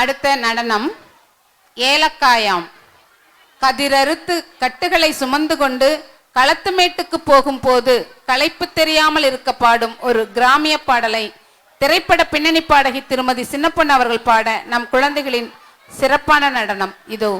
அடுத்த நடனம் ஏலக்காயாம். கதிரறுத்து கட்டுகளை சுமந்து கொண்டு களத்துமேட்டுக்கு போகும்போது களைப்பு தெரியாமல் இருக்க பாடும் ஒரு கிராமிய பாடலை திரைப்பட பின்னணி பாடகி திருமதி சின்னப்பன் அவர்கள் பாட நம் குழந்தைகளின் சிறப்பான நடனம் இதோ.